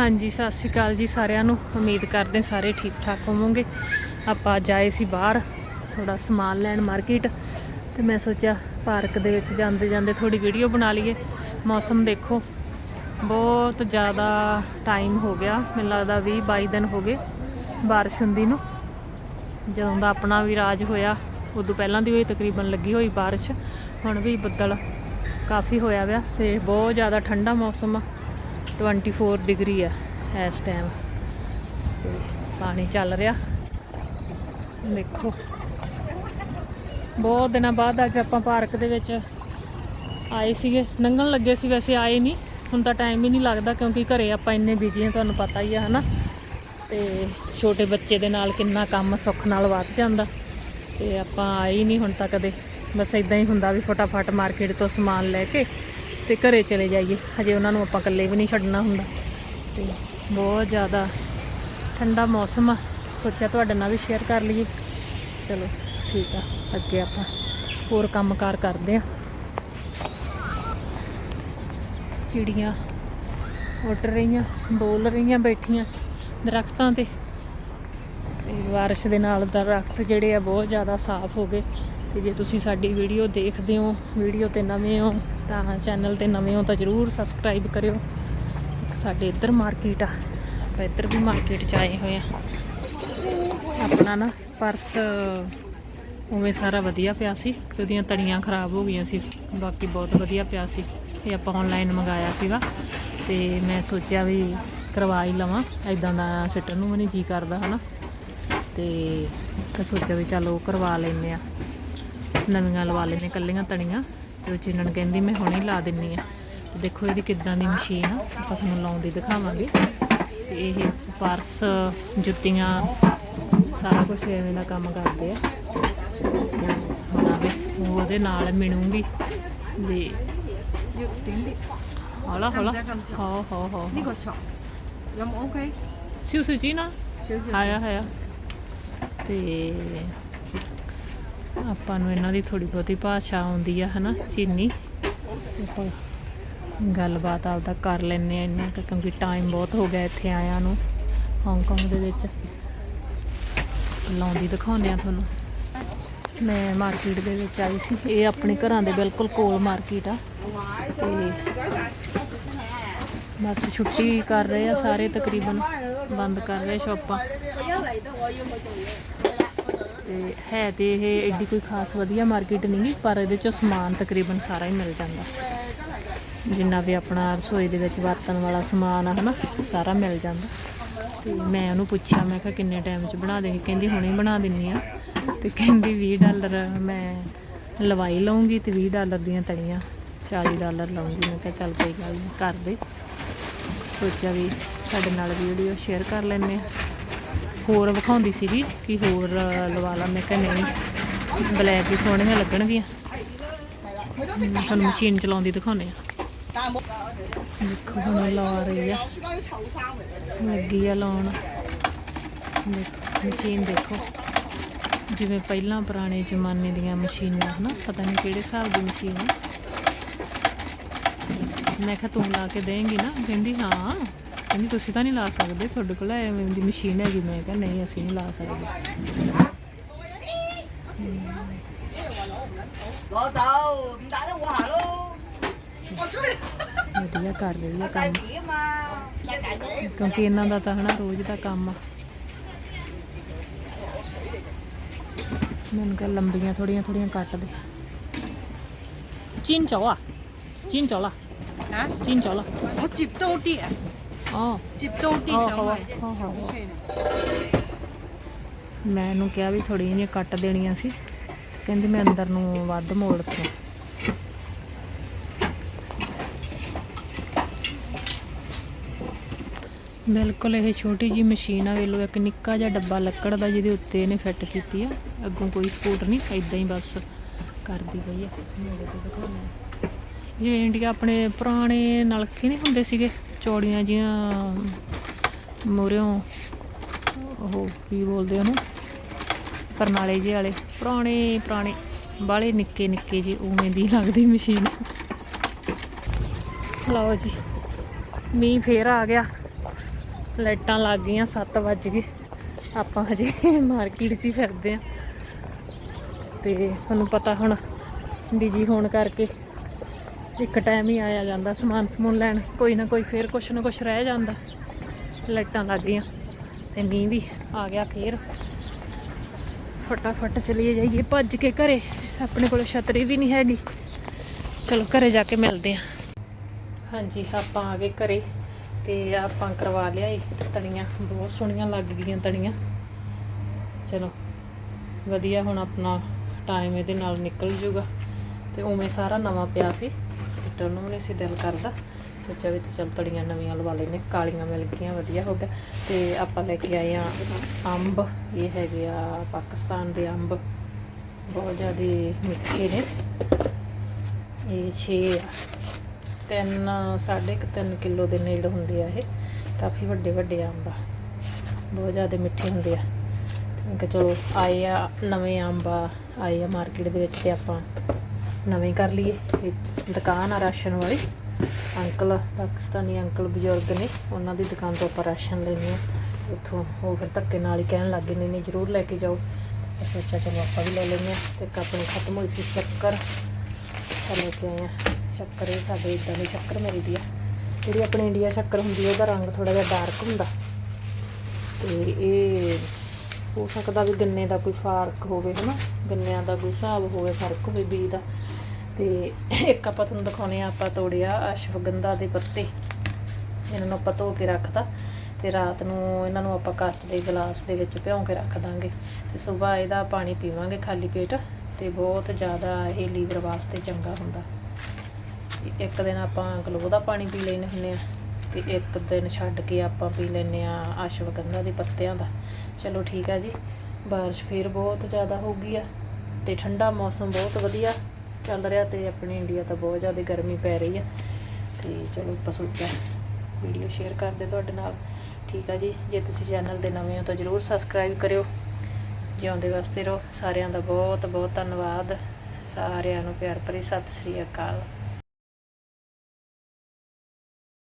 ਹਾਂਜੀ, ਸਤਿ ਸ਼੍ਰੀ ਅਕਾਲ ਜੀ ਸਾਰਿਆਂ ਨੂੰ। ਉਮੀਦ ਕਰਦੇ ਸਾਰੇ ਠੀਕ ਠਾਕ ਹੋਵੋਗੇ। ਆਪਾਂ ਅੱਜ ਆਏ ਸੀ ਬਾਹਰ ਥੋੜਾ ਸਮਾਨ ਲੈਣ ਮਾਰਕੀਟ। ਤੇ ਮੈਂ ਸੋਚਿਆ ਪਾਰਕ ਦੇ ਵਿੱਚ ਜਾਂਦੇ ਜਾਂਦੇ ਥੋੜੀ ਵੀਡੀਓ ਬਣਾ ਲਈਏ। ਮੌਸਮ ਦੇਖੋ, ਬਹੁਤ ਜ਼ਿਆਦਾ ਟਾਈਮ ਹੋ ਗਿਆ। ਮੈਨੂੰ ਲੱਗਦਾ 20 22 ਦਿਨ ਹੋ ਗਏ ਬਾਰਿਸ਼ ਹੁੰਦੀ ਨੂੰ। ਜਦੋਂ ਦਾ ਆਪਣਾ ਵੀ ਰਾਜ ਹੋਇਆ, ਉਦੋਂ ਪਹਿਲਾਂ ਦੀ ਹੋਈ ਤਕਰੀਬਨ ਲੱਗੀ ਹੋਈ ਬਾਰਿਸ਼। ਹੁਣ ਵੀ ਬੱਦਲ ਕਾਫੀ ਹੋਇਆ ਵਿਆ ਤੇ ਬਹੁਤ ਜ਼ਿਆਦਾ ਠੰਡਾ ਮੌਸਮ ਆ। 24 ਡਿਗਰੀ ਆ ਇਸ ਟਾਈਮ ਤੇ ਪਾਣੀ ਚੱਲ ਰਿਹਾ। ਦੇਖੋ। ਬਹੁਤ ਦਿਨਾਂ ਬਾਅਦ ਅੱਜ ਆਪਾਂ ਪਾਰਕ ਦੇ ਵਿੱਚ ਆਏ ਸੀਗੇ। ਲੰਘਣ ਲੱਗੇ ਸੀ ਵੈਸੇ ਆਏ ਨਹੀਂ। ਹੁਣ ਤਾਂ ਟਾਈਮ ਹੀ ਨਹੀਂ ਲੱਗਦਾ ਕਿਉਂਕਿ ਘਰੇ ਆਪਾਂ ਇੰਨੇ ਬਿਜ਼ੀ ਹਾਂ ਤੁਹਾਨੂੰ ਪਤਾ ਹੀ ਆ ਹਨਾ। ਤੇ ਛੋਟੇ ਬੱਚੇ ਦੇ ਨਾਲ ਕਿੰਨਾ ਕੰਮ ਸੁੱਖ ਨਾਲ ਵੱਧ ਜਾਂਦਾ। ਤੇ ਆਪਾਂ ਆਏ ਹੀ ਨਹੀਂ ਹੁਣ ਤੱਕ ਦੇ ਬਸ ਇਦਾਂ ਹੀ ਹੁੰਦਾ ਵੀ ਫਟਾਫਟ ਮਾਰਕੀਟ ਤੋਂ ਸਮਾਨ ਲੈ ਕੇ ਤੇ ਘਰੇ ਚਲੇ ਜਾਈਏ। ਹਜੇ ਉਹਨਾਂ ਨੂੰ ਆਪਾਂ ਇਕੱਲੇ ਵੀ ਨਹੀਂ ਛੱਡਣਾ ਹੁੰਦਾ। ਤੇ ਬਹੁਤ ਜ਼ਿਆਦਾ ਠੰਡਾ ਮੌਸਮ ਆ। ਸੋਚਿਆ ਤੁਹਾਡੇ ਨਾਲ ਵੀ ਸ਼ੇਅਰ ਕਰ ਲਈਏ। ਚਲੋ, ਠੀਕ ਆ। ਅੱਗੇ ਆਪਾਂ ਹੋਰ ਕੰਮਕਾਰ ਕਰਦੇ ਆ ਚਿੜੀਆਂ ਉੱਡ ਰਹੀਆਂ ਬੋਲ ਰਹੀਆਂ ਬੈਠੀਆਂ ਦਰਖਤਾਂ ਤੇ। ਤੇ ਬਾਰਿਸ਼ ਦੇ ਨਾਲ ਦਰਖਤ ਜਿਹੜੇ ਆ ਬਹੁਤ ਜ਼ਿਆਦਾ ਸਾਫ਼ ਹੋ ਗਏ। ਤੇ ਜੇ ਤੁਸੀਂ ਸਾਡੀ ਵੀਡੀਓ ਦੇਖਦੇ ਹੋ, ਵੀਡੀਓ ਤੇ ਨਵੇਂ ਹੋ, ਤਾਂ ਚੈਨਲ ਤੇ ਨਵੇਂ ਹੋ ਤਾਂ ਜਰੂਰ ਸਬਸਕ੍ਰਾਈਬ ਕਰਿਓ। ਸਾਡੇ ਇੱਧਰ ਮਾਰਕੀਟ ਆ, ਆਪਾਂ ਇੱਧਰ ਵੀ ਮਾਰਕੀਟ ਚ ਆਏ ਹੋਏ ਆ। ਆਪਣਾ ਨਾ ਪਰਸ ਉਵੇਂ ਸਾਰਾ ਵਧੀਆ ਪਿਆ ਸੀ, ਤੇ ਉਹਦੀਆਂ ਤੜੀਆਂ ਖਰਾਬ ਹੋ ਗਈਆਂ ਸੀ, ਬਾਕੀ ਬਹੁਤ ਵਧੀਆ ਪਿਆ ਸੀ। ਇਹ ਆਪਾਂ ਆਨਲਾਈਨ ਮੰਗਾਇਆ ਸੀਗਾ, ਤੇ ਮੈਂ ਸੋਚਿਆ ਵੀ ਕਰਵਾ ਹੀ ਲਵਾਂ ਐਦਾਂ ਦਾ ਸਿੱਟਣ ਨੂੰ ਵੀ ਨਹੀਂ ਜੀ ਕਰਦਾ, ਹਨਾ। ਤੇ ਤਾਂ ਸੋਚਿਆ ਵੀ ਚਲ ਕਰਵਾ ਲੈਨੇ ਆ। ਨਵੀਆਂ ਲਵਾ ਲੈਣੇ ਕੱਲੀਆਂ ਤਣੀਆਂ। ਤੇ ਉਹ ਚਿੰਨਣ ਕਹਿੰਦੀ ਮੈਂ ਹੁਣੇ ਲਾ ਦਿੰਨੀ ਆ। ਦੇਖੋ ਇਹਦੀ ਕਿੱਦਾਂ ਦੀ ਮਸ਼ੀਨ ਆ ਆਪਾਂ ਤੁਹਾਨੂੰ ਲਾਉਂਦੀ ਦਿਖਾਵਾਂਗੇ। ਤੇ ਇਹ ਪਰਸ ਜੁੱਤੀਆਂ ਸਾਰਾ ਕੁਝ ਐਵੇਂ ਦਾ ਕੰਮ ਕਰਦੇ ਆ। ਨਾਲੇ ਉਹਦੇ ਨਾਲ ਮਿਣੂਗੀ। ਦੇ ਜੁੱਤੀ ਦੀ ਹੌਲਾ ਹੌਲਾ। ਹੋ ਹੋ ਹੋ। ਨਹੀਂ ਕੋਸਾ ਓਕੇ ਸਿਉ ਸਿਉ ਜੀ ਨਾ ਹਾਇਆ ਹਾਇਆ। ਤੇ ਆਪਾਂ ਨੂੰ ਇਹਨਾਂ ਦੀ ਥੋੜੀ ਬਹੁਤੀ ਭਾਸ਼ਾ ਆਉਂਦੀ ਆ, ਹਨਾ, ਚੀਨੀ। ਗੱਲਬਾਤ ਆਪਦਾ ਕਰ ਲੈਨੇ ਆ ਇਹਨਾਂ ਕੁ, ਕਿਉਂਕਿ ਟਾਈਮ ਬਹੁਤ ਹੋ ਗਿਆ ਇੱਥੇ ਆਇਆਂ ਨੂੰ ਹਾਂਗਕਾਂਗ ਦੇ ਵਿੱਚ। ਲਾਉਂਦੀ ਦਿਖਾਉਂਦੇ ਆ ਤੁਹਾਨੂੰ। ਮੈਂ ਮਾਰਕੀਟ ਦੇ ਵਿੱਚ ਆਈ ਸੀ। ਇਹ ਆਪਣੇ ਘਰਾਂ ਦੇ ਬਿਲਕੁਲ ਕੋਲ ਮਾਰਕੀਟ ਆ। ਤੇ ਬਸ ਛੁੱਟੀ ਕਰ ਰਹੇ ਆ ਸਾਰੇ, ਤਕਰੀਬਨ ਬੰਦ ਕਰ ਰਹੇ ਸ਼ਾਪਾਂ ਤੇ ਹੈ ਤੇ ਇਹ ਐਡੀ ਕੋਈ ਖਾਸ ਵਧੀਆ ਮਾਰਕੀਟ ਨਹੀਂ ਪਰ ਇਹਦੇ ਚੋਂ ਸਮਾਨ ਤਕਰੀਬਨ ਸਾਰਾ ਹੀ ਮਿਲ ਜਾਂਦਾ। ਜਿੰਨਾ ਵੀ ਆਪਣਾ ਰਸੋਈ ਦੇ ਵਿੱਚ ਵਰਤਣ ਵਾਲਾ ਸਮਾਨ ਆ, ਹਨਾ, ਸਾਰਾ ਮਿਲ ਜਾਂਦਾ। ਤੇ ਮੈਂ ਉਹਨੂੰ ਪੁੱਛਿਆ, ਮੈਂ ਕਿਹਾ ਕਿੰਨੇ ਟਾਈਮ 'ਚ ਬਣਾ ਦੇਗੀ ਕਹਿੰਦੀ, ਹੁਣੇ ਬਣਾ ਦਿੰਨੀ ਆ। ਤੇ ਕਹਿੰਦੀ 20 ਡਾਲਰ ਮੈਂ ਲਵਾਈ ਲਵਾਂਗੀ ਤੇ 20 ਡਾਲਰ ਦੀਆਂ ਤੜੀਆਂ 40 ਡਾਲਰ ਲਵਾਂਗੀ ਮੈਂ ਕਿਹਾ, ਚੱਲ ਕੋਈ ਗੱਲ ਨਹੀਂ ਕਰ ਦੇ। ਸੋਚਿਆ ਵੀ ਸਾਡੇ ਨਾਲ ਵੀਡੀਓ ਸ਼ੇਅਰ ਕਰ ਲੈਂਦੇ ਆ ਹੋਰ ਵਿਖਾਉਂਦੀ ਸੀਗੀ ਕਿ ਹੋਰ ਲਵਾ ਲਾ। ਮੈਂ ਕਿਹਾ ਨਹੀਂ ਬਲੈਕ ਵੀ ਸੋਹਣੀਆਂ ਲੱਗਣਗੀਆਂ। ਹਮ, ਤੁਹਾਨੂੰ ਮਸ਼ੀਨ ਚਲਾਉਂਦੀ ਦਿਖਾਉਨੇ ਆ ਦੇਖੋ ਹੁਣ ਲਾ ਰਹੀ ਆ। ਲੱਗੀ ਆ ਲਾਉਣ। ਮਸ਼ੀਨ ਦੇਖੋ। ਜਿਵੇਂ ਪਹਿਲਾਂ ਪੁਰਾਣੇ ਜ਼ਮਾਨੇ ਦੀਆਂ ਮਸ਼ੀਨਾਂ ਹਨਾ ਪਤਾ ਨਹੀਂ ਕਿਹੜੇ ਹਿਸਾਬ ਦੀ ਮਸ਼ੀਨ ਹੈ ਮੈਂ ਕਿਹਾ ਤੂੰ ਲਾ ਕੇ ਦੇਂਗੀ ਨਾ। ਕਹਿੰਦੀ ਹਾਂ। ਕਹਿੰਦੀ ਤੁਸੀਂ ਤਾਂ ਨਹੀਂ ਲਾ ਸਕਦੇ ਤੁਹਾਡੇ ਕੋਲ ਐਵੇਂ ਦੀ ਮਸ਼ੀਨ ਹੈਗੀ। ਮੈਂ ਕਿਹਾ ਨਹੀਂ ਅਸੀਂ ਨਹੀਂ ਲਾ ਸਕਦੇ। ਵਧੀਆ ਕਰ ਰਹੀ ਹੈ ਕੰਮ। ਕਿਉਂਕਿ ਇਹਨਾਂ ਦਾ ਤਾਂ ਹਨਾ ਰੋਜ਼ ਦਾ ਕੰਮ ਆ। ਮੈਨੂੰ ਕਹ ਲੰਬੀਆਂ ਥੋੜੀਆਂ ਥੋੜੀਆਂ ਕੱਟ ਦੇ। ਚਿੰਚੌਲਾ ਚਿੰਚੌਲਾ। ਹਾਂ? ਚਿੰਚੌਲਾ। ਉਹ ਚਿਪਟੋਟੀ ਹੈ। ਆ ਮੈਂ ਕਿਹਾ ਵੀ ਥੋੜੀ ਜਿਹੀ ਕੱਟ ਦੇਣੀਆਂ ਸੀ। ਕਹਿੰਦੀ ਮੈਂ ਅੰਦਰ ਨੂੰ ਵੱਧ ਮੋੜ ਕੇ ਬਿਲਕੁਲ ਇਹ ਛੋਟੀ ਜੀ ਮਸ਼ੀਨ ਆ ਵੇਲੋ ਇੱਕ ਨਿੱਕਾ ਜਿਹਾ ਡੱਬਾ ਲੱਕੜ ਦਾ ਜਿਹਦੇ ਉੱਤੇ ਇਹਨੇ ਫਿੱਟ ਕੀਤੀ ਆ। ਅੱਗੋਂ ਕੋਈ ਸਪੋਰਟ ਨਹੀਂ ਐਦਾਂ ਹੀ ਬਸ ਕਰਦੀ ਪਈ ਆ। ਜਿਵੇਂ ਇੰਡੀਆ ਆਪਣੇ ਪੁਰਾਣੇ ਨਲਕੇ ਨਹੀਂ ਹੁੰਦੇ ਸੀਗੇ ਚੌੜੀਆਂ ਜੀਆਂ ਮੋਰਿਓਂ, ਉਹ ਕੀ ਬੋਲਦੇ ਉਹਨੂੰ? ਪਰਨਾਲੇ ਜਿਹੇ ਵਾਲੇ। ਪੁਰਾਣੇ ਪੁਰਾਣੇ ਬਾਲੇ ਨਿੱਕੇ ਨਿੱਕੇ ਜਿਹੇ, ਉਵੇਂ ਦੀ ਲੱਗਦੀ ਮਸ਼ੀਨ। ਲਓ ਜੀ, ਮੀਂਹ ਫੇਰ ਆ ਗਿਆ। ਲਾਈਟਾਂ ਲੱਗ ਗਈਆਂ 7 ਵੱਜ ਗਏ। ਆਪਾਂ ਹਜੇ ਮਾਰਕੀਟ 'ਚ ਹੀ ਫਿਰਦੇ ਆ। ਤੇ ਤੁਹਾਨੂੰ ਪਤਾ ਹੁਣ ਬਿਜ਼ੀ ਹੋਣ ਕਰਕੇ ਇੱਕ ਟਾਈਮ ਹੀ ਆਇਆ ਜਾਂਦਾ ਸਮਾਨ ਸਮੂਨ ਲੈਣ, ਕੋਈ ਨਾ ਕੋਈ ਫੇਰ ਕੁਛ ਨਾ ਕੁਛ ਰਹਿ ਜਾਂਦਾ। ਲਾਈਟਾਂ ਲੱਗ ਗਈਆਂ ਤੇ ਮੀਂਹ ਵੀ ਆ ਗਿਆ ਫੇਰ। ਫਟਾਫਟ ਚਲੀਏ ਜਾਈਏ ਭੱਜ ਕੇ ਘਰੇ, ਆਪਣੇ ਕੋਲ ਛਤਰੀ ਵੀ ਨਹੀਂ ਹੈਗੀ। ਚਲੋ ਘਰੇ ਜਾ ਕੇ ਮਿਲਦੇ ਆ ਹਾਂਜੀ, ਆਪਾਂ ਆ ਗਏ ਘਰੇ ਤੇ ਆਪਾਂ ਕਰਵਾ ਲਿਆ ਏ ਤਣੀਆਂ, ਬਹੁਤ ਸੋਹਣੀਆਂ ਲੱਗ ਗਈਆਂ ਤਣੀਆਂ। ਚਲੋ, ਵਧੀਆ ਹੁਣ ਆਪਣਾ ਟਾਈਮ ਇਹਦੇ ਨਾਲ ਨਿਕਲ ਜੂਗਾ ਤੇ ਉਵੇਂ ਸਾਰਾ ਨਵਾਂ ਪਿਆ ਸੀ। ਸਿੱਟਣ ਨੂੰ ਵੀ ਨਹੀਂ ਸੀ ਦਿਲ ਕਰਦਾ। ਸੋਚਿਆ ਵੀ ਤੇ ਚਲ ਤੜੀਆਂ ਨਵੀਆਂ ਲਵਾ ਲੈਨੇ ਕਾਲੀਆਂ ਮਿਲ ਗਈਆਂ, ਵਧੀਆ ਹੋ ਗਿਆ। ਤੇ ਆਪਾਂ ਲੈ ਕੇ ਆਏ ਆ ਅੰਬ, ਇਹ ਹੈਗੇ ਆ ਪਾਕਿਸਤਾਨ ਦੇ ਅੰਬ। ਬਹੁਤ ਜ਼ਿਆਦਾ ਮਿੱਠੇ ਨੇ। ਇਹ 6 ਤਿੰਨ, ਸਾਢੇ ਕੁ ਤਿੰਨ ਕਿਲੋ ਦੇ ਨੇੜ ਹੁੰਦੇ ਆ ਇਹ। ਕਾਫੀ ਵੱਡੇ ਵੱਡੇ ਅੰਬ ਆ। ਬਹੁਤ ਜ਼ਿਆਦਾ ਮਿੱਠੇ ਹੁੰਦੇ ਆ। ਤੇ ਮੈਂ ਕਿਹਾ ਚਲੋ ਆਏ ਆ ਨਵੇਂ ਅੰਬ ਆਏ ਆ ਮਾਰਕੀਟ ਦੇ ਵਿੱਚ ਤੇ ਆਪਾਂ ਨਵੇਂ ਕਰ ਲਈਏ। ਇਹ ਦੁਕਾਨ ਆ ਰਾਸ਼ਨ ਵਾਲੀ। ਅੰਕਲ, ਪਾਕਿਸਤਾਨੀ ਅੰਕਲ ਬਜ਼ੁਰਗ ਨੇ। ਉਹਨਾਂ ਦੀ ਦੁਕਾਨ ਤੋਂ ਆਪਾਂ ਰਾਸ਼ਨ ਲੈਂਦੇ ਆ ਉੱਥੋਂ ਉਹ ਫਿਰ ਧੱਕੇ ਨਾਲ ਹੀ ਕਹਿਣ ਲੱਗੇ ਨਹੀਂ ਨੇ ਜ਼ਰੂਰ ਲੈ ਕੇ ਜਾਓ। ਮੈਂ ਸੋਚਿਆ, ਚਲੋ ਆਪਾਂ ਵੀ ਲੈ ਲੈਂਦੇ ਆ ਤੇ ਇੱਕ ਆਪਣੀ ਖਤਮ ਹੋਈ ਸੀ ਸ਼ੱਕਰ। ਤਾਂ ਲੈ ਕੇ ਆਏ ਆ ਸ਼ੱਕਰ ਇਹ ਸਾਡੇ ਇਦਾਂ ਦੀ ਸ਼ੱਕਰ ਮਿਲਦੀ ਆ। ਜਿਹੜੀ ਆਪਣੀ ਇੰਡੀਆ ਸ਼ੱਕਰ ਹੁੰਦੀ ਆ, ਉਹਦਾ ਰੰਗ ਥੋੜਾ ਜਿਹਾ ਡਾਰਕ ਹੁੰਦਾ। ਤੇ ਇਹ ਹੋ ਸਕਦਾ ਵੀ ਗੰਨੇ ਦਾ ਕੋਈ ਫ਼ਰਕ ਹੋਵੇ, ਹਨਾ? ਗੰਨਿਆਂ ਦਾ ਕੋਈ ਹਿਸਾਬ ਹੋਵੇ, ਫ਼ਰਕ ਹੋਵੇ ਬੀ ਦਾ। ਤੇ ਇੱਕ ਆਪਾਂ ਤੁਹਾਨੂੰ ਦਿਖਾਉਣੇ ਆ, ਆਪਾਂ ਤੋੜਿਆ ਅਸ਼ਵਗੰਧਾ ਦੇ ਪੱਤੇ। ਇਹਨਾਂ ਨੂੰ ਆਪਾਂ ਧੋ ਕੇ ਰੱਖਦਾ ਤੇ ਰਾਤ ਨੂੰ ਇਹਨਾਂ ਨੂੰ ਆਪਾਂ ਕੱਚ ਦੇ ਗਲਾਸ ਦੇ ਵਿੱਚ ਭਿਉਂ ਕੇ ਰੱਖ ਦਾਂਗੇ। ਤੇ ਸਵੇਰ ਇਹਦਾ ਪਾਣੀ ਪੀਵਾਂਗੇ ਖਾਲੀ ਪੇਟ ਤੇ ਬਹੁਤ ਜ਼ਿਆਦਾ ਇਹ ਲੀਵਰ ਵਾਸਤੇ ਚੰਗਾ ਹੁੰਦਾ। ਇੱਕ ਦਿਨ ਆਪਾਂ ਗਲੋ ਦਾ ਪਾਣੀ ਪੀ ਲੈਣੇ ਹੁੰਦੇ ਆ। ਤੇ ਇੱਕ ਦਿਨ ਛੱਡ ਕੇ ਆਪਾਂ ਪੀ ਲੈਨੇ ਆ ਅਸ਼ਵਗੰਧਾ ਦੇ ਪੱਤਿਆਂ ਦਾ। ਚਲੋ ਠੀਕ ਆ ਜੀ, ਬਾਰਿਸ਼ ਫੇਰ ਬਹੁਤ ਜ਼ਿਆਦਾ ਹੋ ਗਈ ਆ ਤੇ ਠੰਡਾ ਮੌਸਮ ਬਹੁਤ ਵਧੀਆ ਚੱਲ ਰਿਹਾ ਤੇ ਆਪਣੇ ਇੰਡੀਆ ਤਾਂ ਬਹੁਤ ਜ਼ਿਆਦਾ ਗਰਮੀ ਪੈ ਰਹੀ ਆ। ਤੇ ਚਲੋ ਆਪਾਂ ਸੋਚਿਆ ਵੀਡੀਓ ਸ਼ੇਅਰ ਕਰਦੇ ਤੁਹਾਡੇ ਨਾਲ। ਠੀਕ ਆ ਜੀ, ਜੇ ਤੁਸੀਂ ਚੈਨਲ ਦੇ ਨਵੇਂ ਹੋ ਤਾਂ ਜਰੂਰ ਸਬਸਕ੍ਰਾਈਬ ਕਰਿਓ। ਜਿਉਂਦੇ ਵਾਸਤੇ ਰਹੋ। ਸਾਰਿਆਂ ਦਾ ਬਹੁਤ ਬਹੁਤ ਧੰਨਵਾਦ। ਸਾਰਿਆਂ ਨੂੰ ਪਿਆਰ ਭਰੀ ਸਤਿ ਸ੍ਰੀ ਅਕਾਲ।